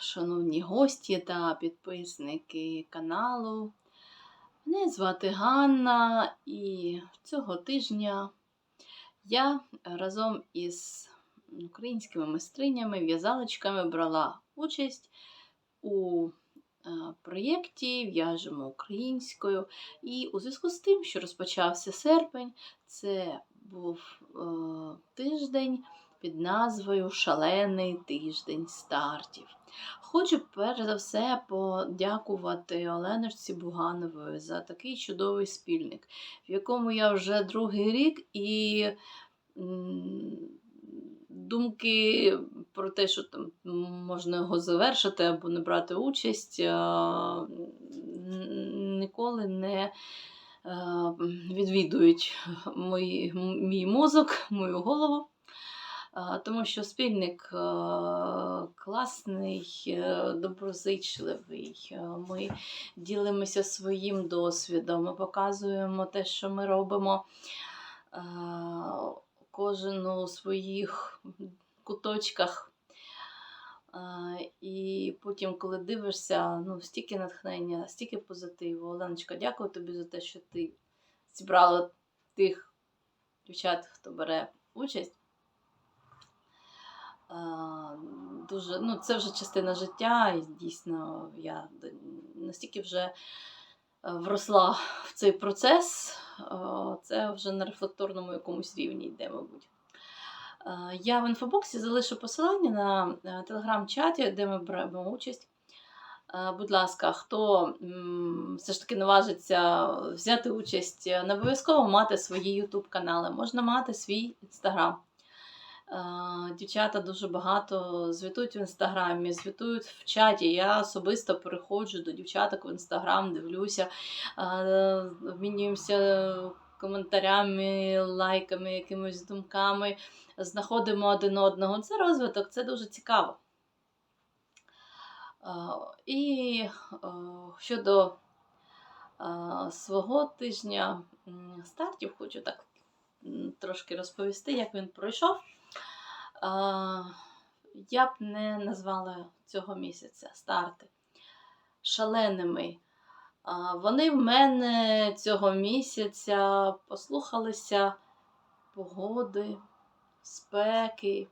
Шановні гості та підписники каналу. Мене звати Ганна, і цього тижня я разом із українськими майстринями, в'язалочками брала участь у е, проєкті В'яжемо українською. І у зв'язку з тим, що розпочався серпень, це був е, тиждень під назвою Шалений тиждень стартів. Хочу перш за все подякувати Оленочці Буганової за такий чудовий спільник, в якому я вже другий рік і думки про те, що там можна його завершити або не брати участь, ніколи не е, відвідують мої, мій мозок, мою голову. А, Тому що спільник е, класний, е, доброзичливий. е, Ми ділимося своїм досвідом, ми показуємо те, що ми робимо. е, Кожен у своїх куточках. Е, І потім, коли дивишся, ну, стільки натхнення, стільки позитиву. Оленочка, дякую тобі за те, що ти зібрала тих дівчат, хто бере участь. Е, Дуже, ну, це вже частина життя, і дійсно я настільки вже е, вросла в цей процес, е, це вже на рефлекторному якомусь рівні йде, мабуть. Я в інфобоксі залишу посилання на телеграм-чаті, де ми беремо участь. Будь ласка, хто все ж таки наважиться взяти участь, не обов'язково мати свої YouTube канали, можна мати свій інстаграм. Е, Дівчата дуже багато звітують в інстаграмі, звітують в чаті. Я особисто переходжу до дівчаток в інстаграм, дивлюся, е, обмінюємося коментарями, лайками, якимись думками, знаходимо один одного. Це розвиток, це дуже цікаво. Е, І щодо свого тижня стартів, хочу так трошки розповісти, як він пройшов. Я б не назвала цього місяця старти шаленими. Вони в мене цього місяця послухалися погоди, спеки.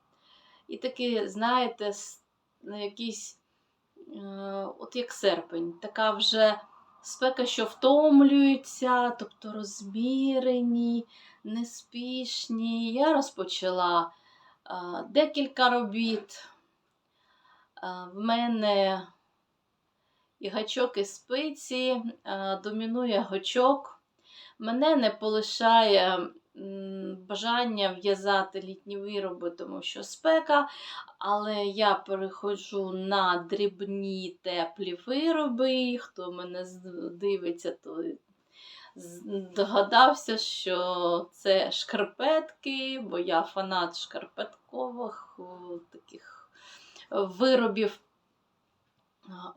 І такі, знаєте, ну, е, от як серпень, така вже спека, що втомлюється, тобто розмірені, неспішні. Я розпочала декілька робіт. В мене і гачок, і спиці, домінує гачок. Мене не полишає бажання в'язати літні вироби, тому що спека, але я переходжу на дрібні теплі вироби. Хто мене дивиться, той догадався, що це шкарпетки, бо я фанат шкарпеткових таких виробів.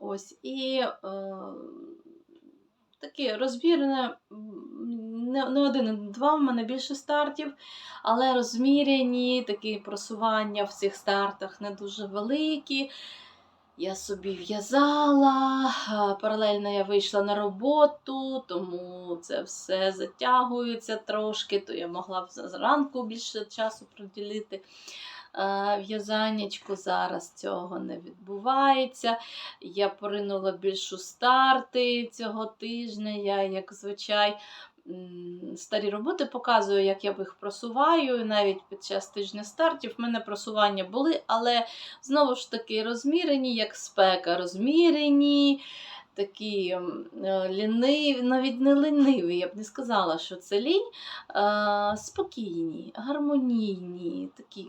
Ось і е, таке розбірне, не, не один, і два в мене більше стартів, але розміряні, такі просування в цих стартах не дуже великі. Я собі в'язала, паралельно я вийшла на роботу, тому це все затягується трошки, то я могла б зранку більше часу приділити в'язаннячку. Зараз цього не відбувається. Я поринула більшу старти цього тижня. Я, як звичай, старі роботи показую, як я їх просуваю. Навіть під час тижня стартів в мене просування були, але знову ж таки розмірені, як спека, розмірені. Такі е, ліниві, навіть не ліниві, я б не сказала, що це лінь. Спокійні, гармонійні, такі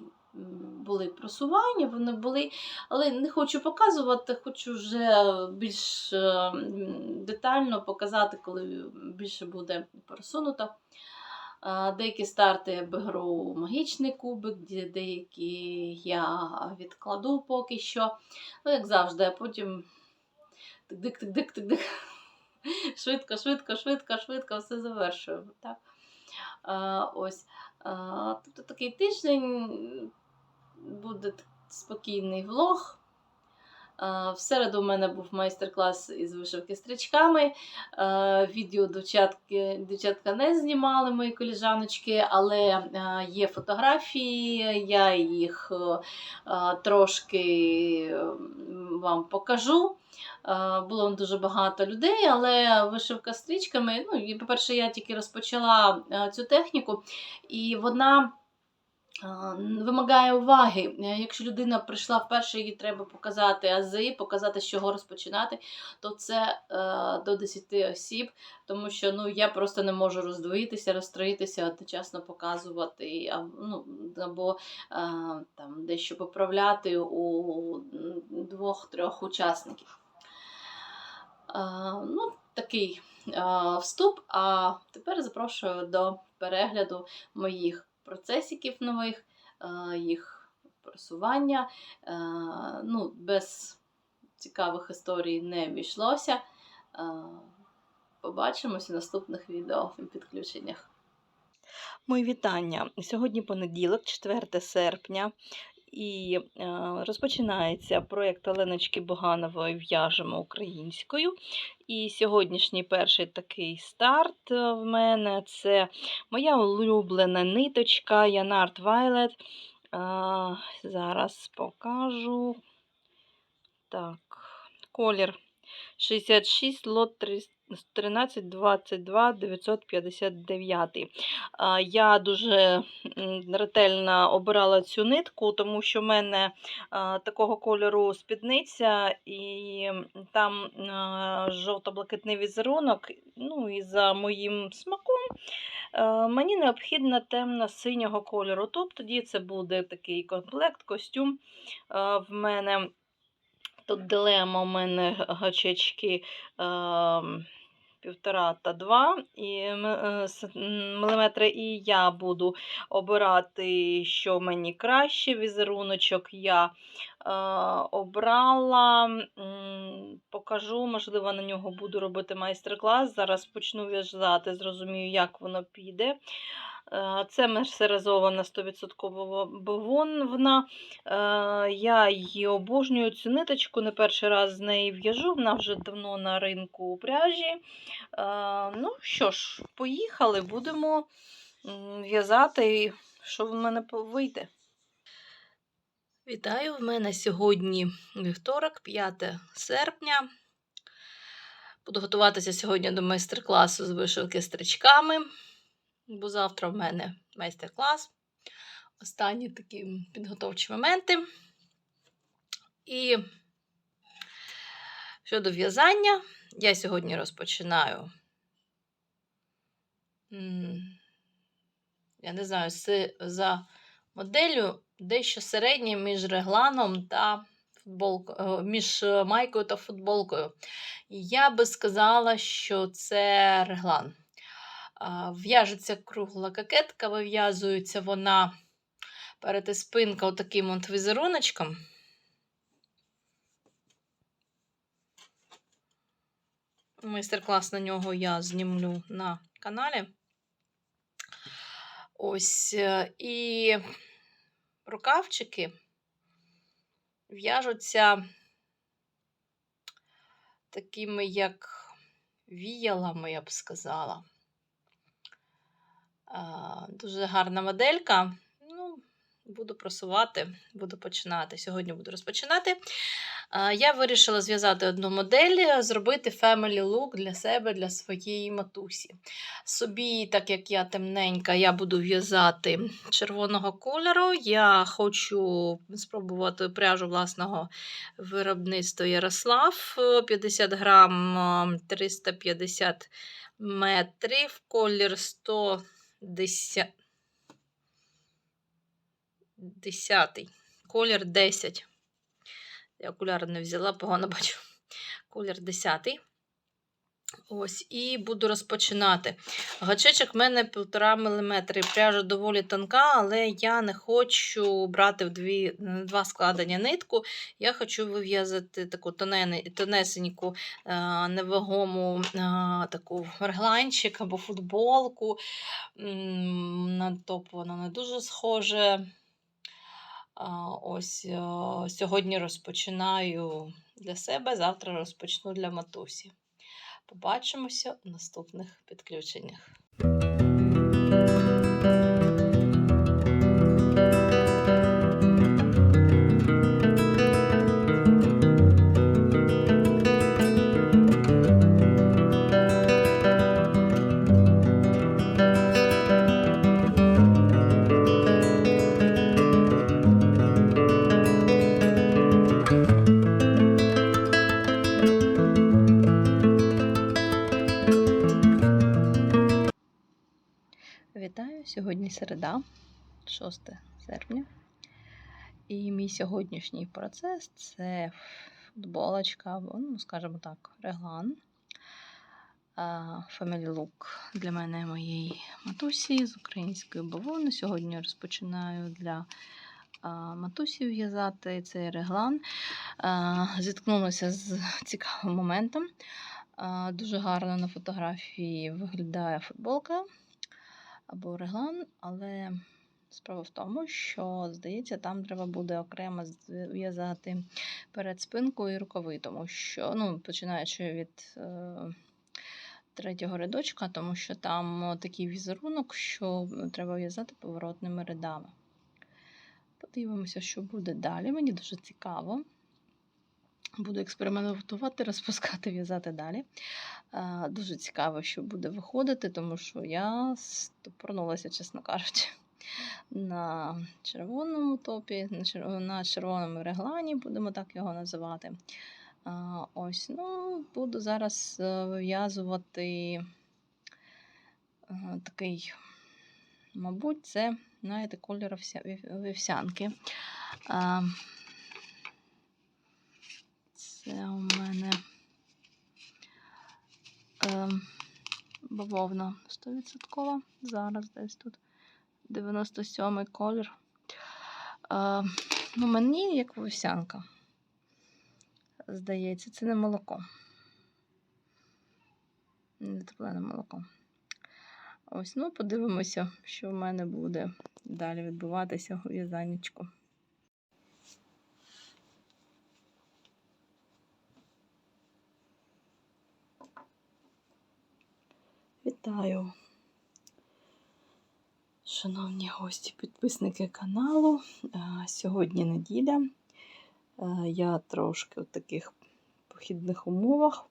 були просування, вони були, але не хочу показувати, хочу вже більш е, детально показати, коли більше буде просунуто. Е, Деякі старти я беру магічний кубик, деякі я відкладу поки що. Ну, як завжди, а потім тик-дик-тик-дик-тик-дик. Швидко, швидко, швидко, швидко все завершую. Так? Ось. Тобто такий тиждень буде спокійний влог. В середу у мене був майстер-клас із вишивки стрічками. Е, Відео дівчатки, дівчатка не знімали мої коліжаночки, але е, є фотографії, я їх е, трошки вам покажу. Е, Було дуже багато людей, але вишивка стрічками. Ну, по-перше, я тільки розпочала е, цю техніку, і вона. Вимагає уваги. Е, Якщо людина прийшла вперше, їй треба показати ази, показати, з чого розпочинати, то це е, до 10 осіб, тому що ну, я просто не можу роздвоїтися, розстроїтися, одночасно показувати, ну, або е, там, дещо поправляти у двох-трьох учасників. Е, ну, такий е, вступ. А тепер запрошую до перегляду моїх процесиків нових, е, їх просування. Е, ну, без цікавих історій не обійшлося. Е, Побачимось у наступних відео і підключеннях. Мої вітання. Сьогодні понеділок, 4 серпня, і е, розпочинається проєкт Оленочки Боганової В'яжемо українською. І сьогоднішній перший такий старт е, в мене це моя улюблена ниточка Янарт Violet. Е, зараз покажу. Так, колір 66, лот 1322 959. Я дуже ретельно обирала цю нитку, тому що в мене такого кольору спідниця, і там жовто-блакитний візерунок. Ну і за моїм смаком мені необхідна темна синього кольору. Тобто тоді це буде такий комплект, костюм в мене. Тут дилема у мене гачечки. 1,5 та два е, міліметри. І я буду обирати, що мені краще. Візеруночок я е, обрала, покажу, можливо, на нього буду робити майстер-клас. Зараз почну в'язати, зрозумію, як воно піде. Е, Це мерсеризована 100% бавовна. Е, Я її обожнюю цю ниточку, не перший раз з неї в'яжу, вона вже давно на ринку у пряжі. Е, Ну що ж, поїхали, будемо в'язати, що в мене вийде. Вітаю! В мене сьогодні вівторок, 5 серпня. Буду готуватися сьогодні до майстер-класу з вишивки стрічками, бо завтра в мене майстер-клас. Останні такі підготовчі моменти. І щодо в'язання, я сьогодні розпочинаю. Я не знаю, за моделлю дещо середнє між регланом та футболкою, між е, майкою та футболкою. Я би сказала, що це реглан. В'яжеться кругла кокетка, вив'язується вона перетиспинка отаким от візеруночком. Майстер-клас на нього я знімлю на каналі. Ось е, і рукавчики в'яжуться такими, як віялами, я б сказала. Дуже гарна моделька. Ну, буду просувати, буду починати. Сьогодні буду розпочинати. Я вирішила зв'язати одну модель, зробити family look для себе, для своєї матусі. Собі, так як я темненька, я буду в'язати червоного кольору. Я хочу спробувати пряжу власного виробництва Ярослав. 50 грам, 350 метрів, колір 110. 10. Колір 10. Я окуляри не взяла, погано бачу. Колір 10. Ось, і буду розпочинати. Гачечок в мене 1,5 мм. Пряжа доволі тонка, але я не хочу брати в дві, два складення нитку. Я хочу вив'язати таку тонесеньку, е, невагому е, таку регланчик або футболку. На топ воно не дуже схоже. Ось е, сьогодні розпочинаю для себе, завтра розпочну для матусі. Побачимося у наступних підключеннях. Середа, 6 серпня. І мій сьогоднішній процес це футболочка, або, ну, скажімо так, реглан. Family Look для мене моєї матусі з української бавовни. Сьогодні розпочинаю для матусі в'язати цей реглан. Зіткнулася з цікавим моментом. Дуже гарно на фотографії виглядає футболка або реглан, але справа в тому, що, здається, там треба буде окремо зв'язати перед спинкою і рукави, тому що, ну, починаючи від е, третього рядочка, тому що там такий візерунок, що треба в'язати поворотними рядами. Подивимося, що буде далі. Мені дуже цікаво. Буду експериментувати, розпускати, в'язати далі. Дуже цікаво, що буде виходити, тому що я стопорнулася, чесно кажучи, на червоному топі, на червоному реглані, будемо так його називати. Ось, ну, буду зараз е, вив'язувати е, такий, мабуть, це, знаєте, кольор вівсянки. Це у мене ем, бавовна 100%. Зараз десь тут 97 колір. Е, ну, мені як вівсянка. Здається, це не молоко. Не теплене молоко. Ось, ну, подивимося, що в мене буде далі відбуватися у в'язаннячку. Вітаю, шановні гості, підписники каналу. Е, Сьогодні неділя. Е, Я трошки в таких похідних умовах,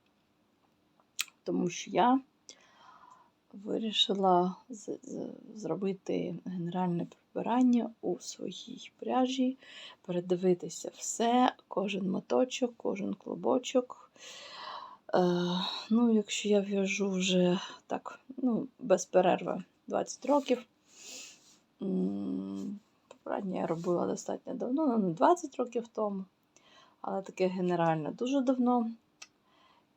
тому що я вирішила зробити генеральне прибирання у своїй пряжі, передивитися все, кожен моточок, кожен клубочок. Е, ну, якщо я в'яжу вже так, ну, без перерви 20 років. Прибирання я робила достатньо давно, ну, не 20 років тому, але таке генерально дуже давно.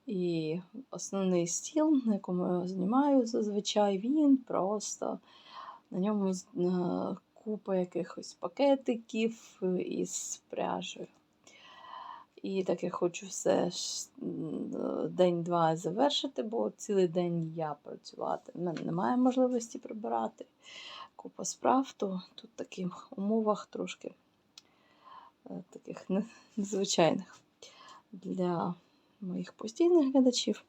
І основний стіл, на якому я знімаю зазвичай, він просто на ньому е, купа якихось пакетиків із пряжею. І так я хочу все е, день-два завершити, бо цілий день я працювати. У мене немає можливості прибирати. Купа справ, то тут в таких умовах трошки е, таких незвичайних для моїх постійних глядачів.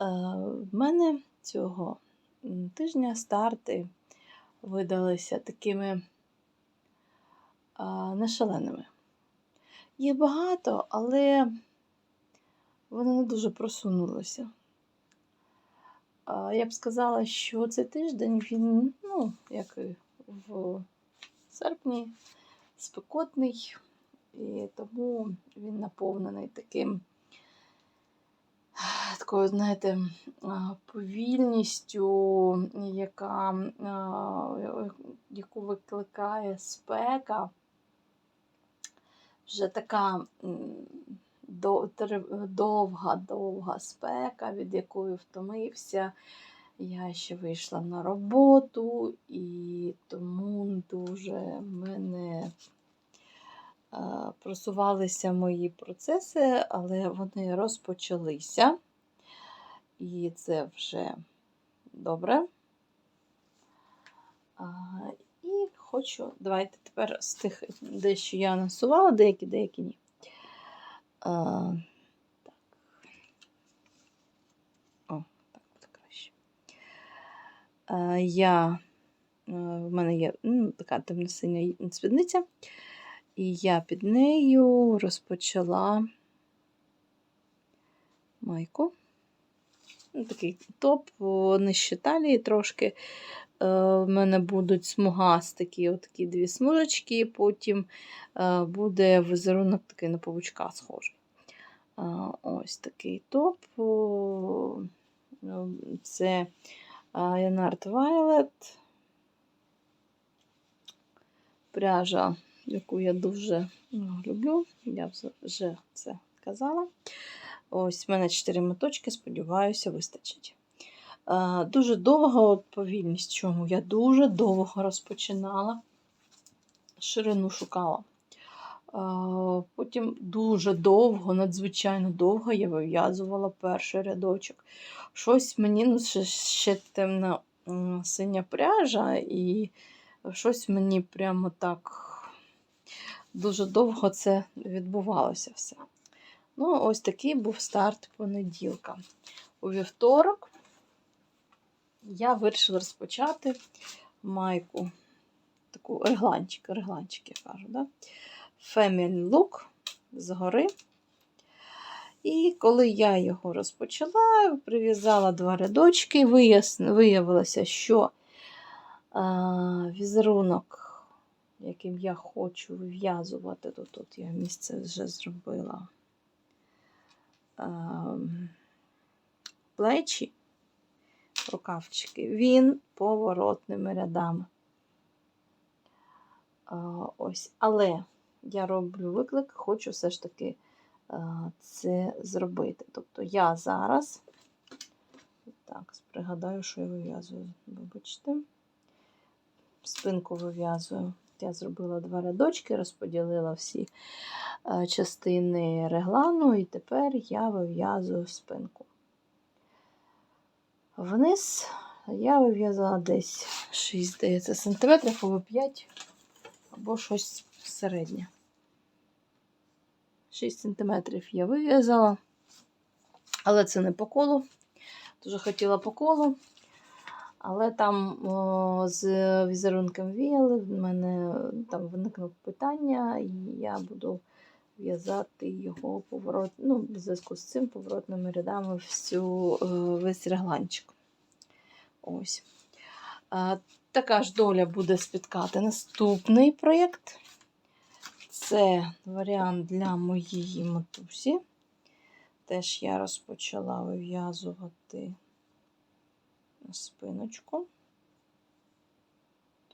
Е, В мене цього тижня старти видалися такими а, не шаленими. Їх багато, але вони не дуже просунулися. Я б сказала, що цей тиждень він, ну, як і в серпні, спекотний, і тому він наповнений таким такою, знаєте, повільністю, яка, яку викликає спека. Вже така м, до- тр- довга, довга спека, від якої втомився. Я ще вийшла на роботу, і тому дуже в мене е, просувалися мої процеси, але вони розпочалися. І це вже добре. Хочу. Давайте тепер з тих, дещо я анонсувала, деякі, деякі ні. А, так. О, так буде краще. А, я, е, в мене є ну, така темно-синя спідниця, і я під нею розпочала майку. Ну, Такий топ нижче талії трошки. Е, В мене будуть смугастики, отакі дві смужечки, потім е, буде візерунок такий на павучка схожий. Е, Ось такий топ. Це Янард Violet. Пряжа, яку я дуже люблю. Я вже це казала. Ось в мене 4 моточки, сподіваюся, вистачить. Е, Дуже довго от повільність чому. Я дуже довго розпочинала, ширину шукала. Е, Потім дуже довго, надзвичайно довго я вив'язувала перший рядочок. Щось мені ну, ще, ще темна синя пряжа, і щось мені прямо так дуже довго це відбувалося все. Ну, ось такий був старт понеділка. У вівторок я вирішила розпочати майку, таку регланчик, регланчик, я кажу, да? Feminine Look згори. І коли я його розпочала, прив'язала два рядочки, виявилося, що а, візерунок, яким я хочу вив'язувати, то тут я місце вже зробила плечі, рукавчики, він поворотними рядами. Ось. Але я роблю виклик, хочу все ж таки це зробити. Тобто я зараз, так, пригадаю, що я вив'язую, вибачте, спинку вив'язую. Я зробила два рядочки, розподілила всі е, частини реглану, і тепер я вив'язую спинку. Вниз я вив'язала десь 6 здається, сантиметрів або 5, або щось середнє. 6 сантиметрів я вив'язала, але це не по колу. Дуже хотіла по колу. Але там о, з візерунком віяли, в мене там виникнуло питання, і я буду в'язати його поворот, ну, в зв'язку з цим поворотними рядами всю е, весь регланчик. Ось. А, така ж доля буде спіткати наступний проєкт. Це варіант для моєї матусі. Теж я розпочала вив'язувати спиночку.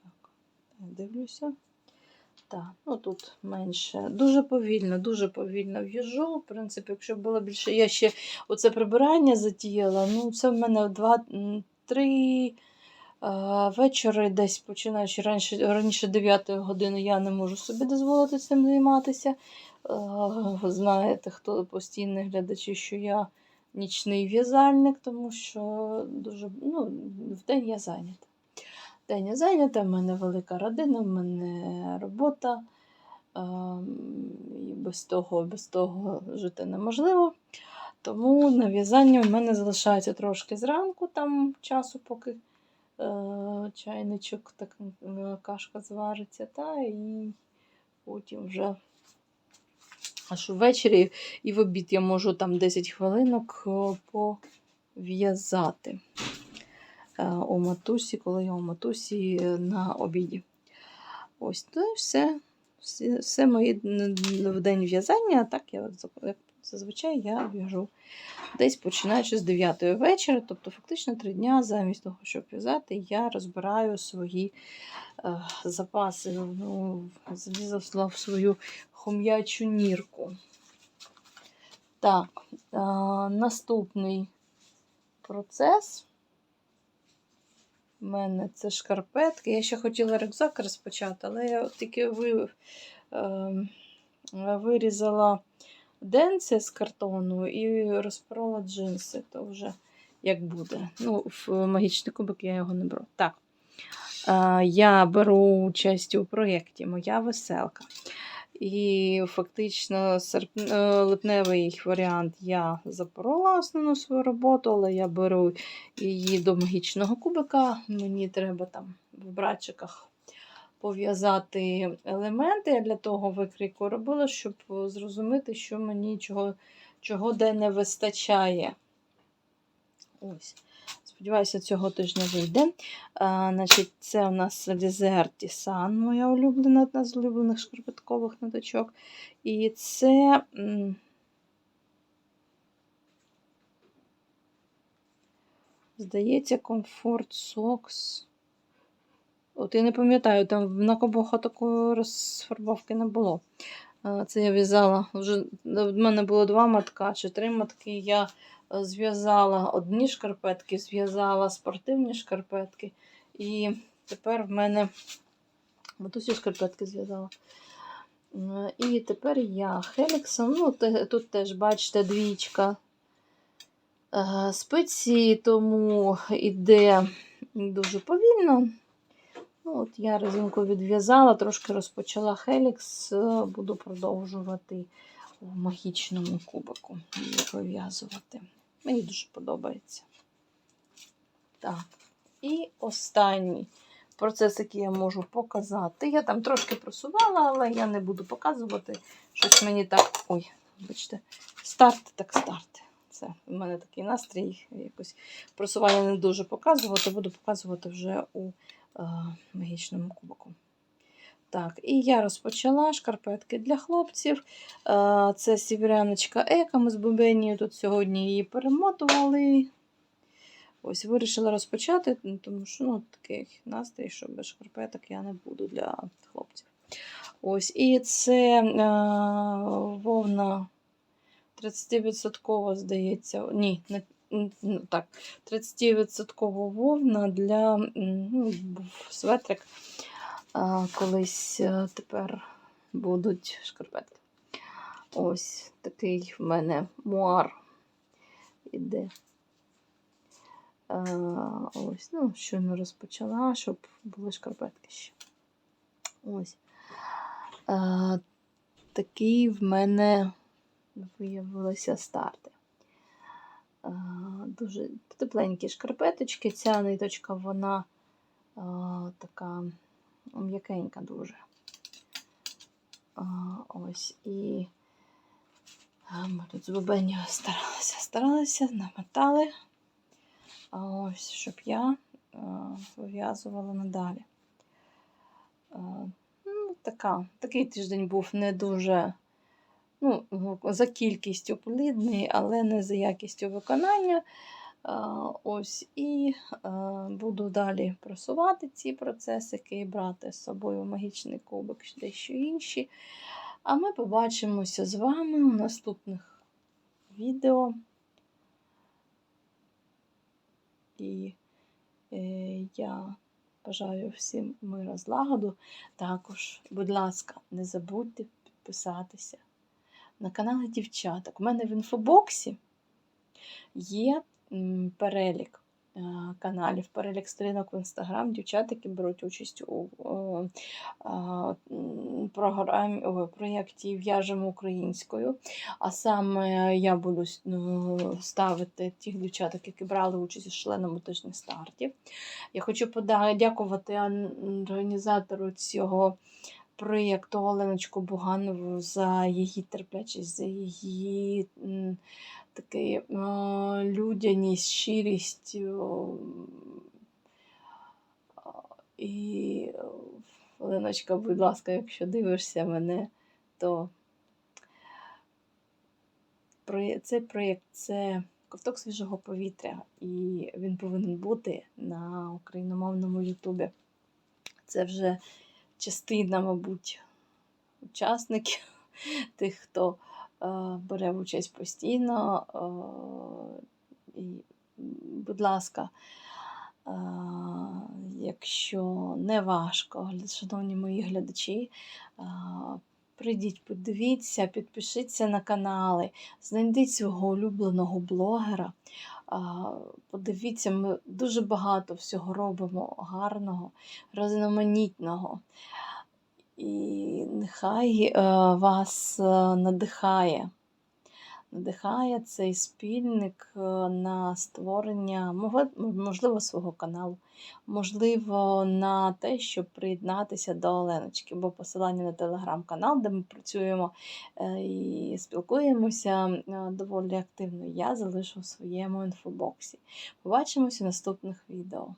Так, дивлюся. Так, ну тут менше. Дуже повільно, дуже повільно в'їжджу. В принципі, якщо було більше, я ще оце прибирання затіяла. Ну, це в мене два-три вечори, десь починаючи раніше, раніше 9 години, я не можу собі дозволити цим займатися. Е, Знаєте, хто постійні глядачі, що я нічний в'язальник, тому що дуже ну, в день я зайнята. День я зайнята, в мене велика родина, в мене робота. ем, І без того, без того жити неможливо. Тому на в'язання в мене залишається трошки зранку там часу, поки е, чайничок, так, е, кашка звариться, та і потім вже аж ввечері і в обід я можу там 10 хвилинок е, пов'язати е, у матусі, коли я у матусі е, на обіді. Ось то і все. Все, все мої в день в'язання, а так я як зазвичай я в'яжу десь починаючи з 9 вечора, тобто фактично 3 дня замість того, щоб в'язати, я розбираю свої е, запаси, ну, залізла в свою хом'ячу нірку. Так, е, наступний процес. У мене це шкарпетки. Я ще хотіла рюкзак розпочати, але я тільки ви, е, вирізала денці з картону і розпорола джинси. То вже як буде. Ну, в магічний кубик я його не беру. Так. я беру участь у проєкті Моя веселка. І фактично серп- е, липневий варіант я запорола основну свою роботу, але я беру її до магічного кубика. Мені треба там в братчиках пов'язати елементи. Я для того викрійку робила, щоб зрозуміти, що мені чого, чого де не вистачає. Ось. Сподіваюся, цього тижня вийде. А, значить, це у нас Лізерті Сан, моя улюблена, одна з улюблених шкарпеткових ниточок. І це. Здається, Comfort Socks. От я не пам'ятаю, там на кобоха такої розфарбовки не було. Це я в'язала. Вже в мене було два матка чи три матки. Я е, зв'язала одні шкарпетки, зв'язала спортивні шкарпетки. І тепер в мене матусі шкарпетки зв'язала. Е, І тепер я Хеліксом. Ну, тут теж, бачите, двічка е, спиці, тому іде дуже повільно. Ну, от я резинку відв'язала, трошки розпочала Хелікс, е, буду продовжувати в магічному кубику її. Мені дуже подобається. Так. І останній процес, який я можу показати. Я там трошки просувала, але я не буду показувати. Щось мені так. Ой, бачите, старт, так старт. Це в мене такий настрій. Якось просування не дуже показувати, буду показувати вже у магічному кубику. Так, і я розпочала шкарпетки для хлопців. Е, Це сіверяночка Ека. Ми з Бубенією тут сьогодні її перемотували. Ось вирішила розпочати, тому що ну, такий настрій, що без шкарпеток я не буду для хлопців. Ось, і це е, вовна 30%, здається, ні, так, 30% вовна для ну, светрик. Колись а, тепер будуть шкарпетки. Ось такий в мене муар іде. Ось, ну, щойно розпочала, щоб були шкарпетки ще. Ось. Такий в мене виявилися старти. Дуже тепленькі шкарпеточки. Ця ниточка, вона така м'якенька дуже. Ось і ми тут з бубеню старалися, старалися, намотали. А ось, щоб я вив'язувала надалі. Ну, така, такий тиждень був не дуже ну, за кількістю плідний, але не за якістю виконання. Ось і буду далі просувати ці процесики і брати з собою магічний кубик дещо інші. А ми побачимося з вами у наступних відео. І е, я бажаю всім мира злагоду. Також, будь ласка, не забудьте підписатися на канали дівчаток. У мене в інфобоксі є перелік е, каналів, перелік сторінок в інстаграм дівчат, які беруть участь у е, програмі у проєкті В'яжемо українською. А саме я буду ну, ставити тих дівчаток, які брали участь у шаленому тижні стартів. Я хочу подякувати організатору цього проєкту Оленочку Буганову за її терплячість, за її такий людяність, щирість. І Оленочка, будь ласка, якщо дивишся мене, то цей проєкт це ковток свіжого повітря, і він повинен бути на україномовному Ютубі. Це вже частина, мабуть, учасників, тих, хто е, бере участь постійно. Е, і, будь ласка, е, якщо не важко, шановні мої глядачі, е, Прийдіть, подивіться, підпишіться на канали, знайдіть свого улюбленого блогера. Подивіться, ми дуже багато всього робимо гарного, різноманітного. І нехай е, вас е, надихає. Надихає цей спільник е, на створення, можливо, свого каналу, можливо, на те, щоб приєднатися до Оленочки, бо посилання на телеграм-канал, де ми працюємо е, і спілкуємося е, доволі активно, я залишу в своєму інфобоксі. Побачимося в наступних відео.